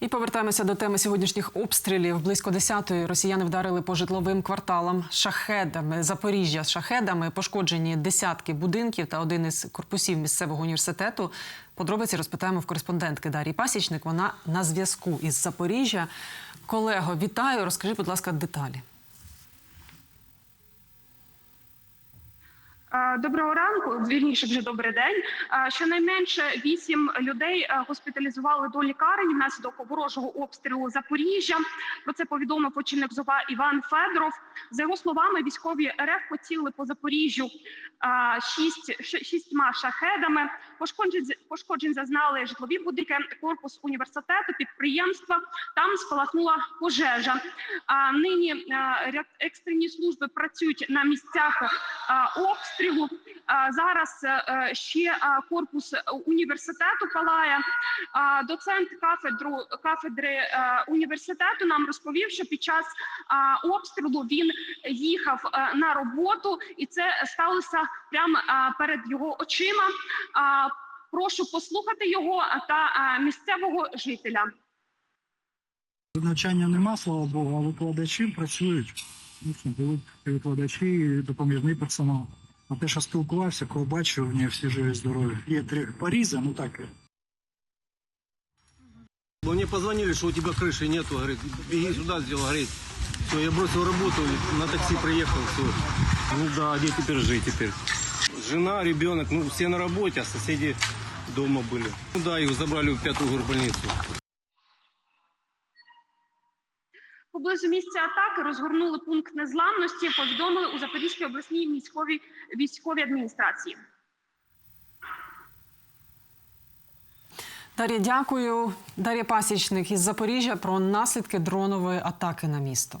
І повертаємося до теми сьогоднішніх обстрілів. Близько 10-ї росіяни вдарили по житловим кварталам шахедами. Запоріжжя з шахедами пошкоджені десятки будинків та один із корпусів місцевого університету. Подробиці розпитаємо в кореспондентки Дарі Пасічник. Вона на зв'язку із Запоріжжя. Колего, вітаю. Розкажи, будь ласка, деталі. Доброго ранку, вірніше вже добрий день. Щонайменше вісім людей госпіталізували до лікарень внаслідок ворожого обстрілу Запоріжжя. Про це повідомив очільник ЗОВА Іван Федоров. За його словами, військові РФ поцілили по Запоріжжю шість шістьма шахедами. Пошкоджень пошкоджень зазнали житлові будинки, корпус університету, підприємства. Там спалахнула пожежа. Нині екстрені служби працюють на місцях е, обстрілу. Зараз е, е, ще е, корпус університету палає. Доцент кафедру кафедри е, університету нам розповів, що під час обстрілу він їхав е, на роботу, і це сталося прямо е, перед його очима. Прошу послухати його та е, місцевого жителя. Навчання нема, слава Богу, а викладачі працюють. Викладачі і допоміжний персонал. А те, що спілкувався, кого бачив, вони всі живі здорові. Є три порізи, ну так. Мне позвонили, что у тебя крыши нету, говорит, беги сюда, сделал, говорит. Все, я бросил работу, на такси приехал, все. Ну да, где теперь жить теперь? Жена, ребенок, ну все на работе, а соседи дома были. Ну да, их забрали в пятую горбольницу. Поблизу місця атаки розгорнули пункт незламності. Повідомили у Запорізькій обласній військовій військовій адміністрації. Дар'я, дякую. Дар'я Пасічник із Запоріжжя про наслідки дронової атаки на місто.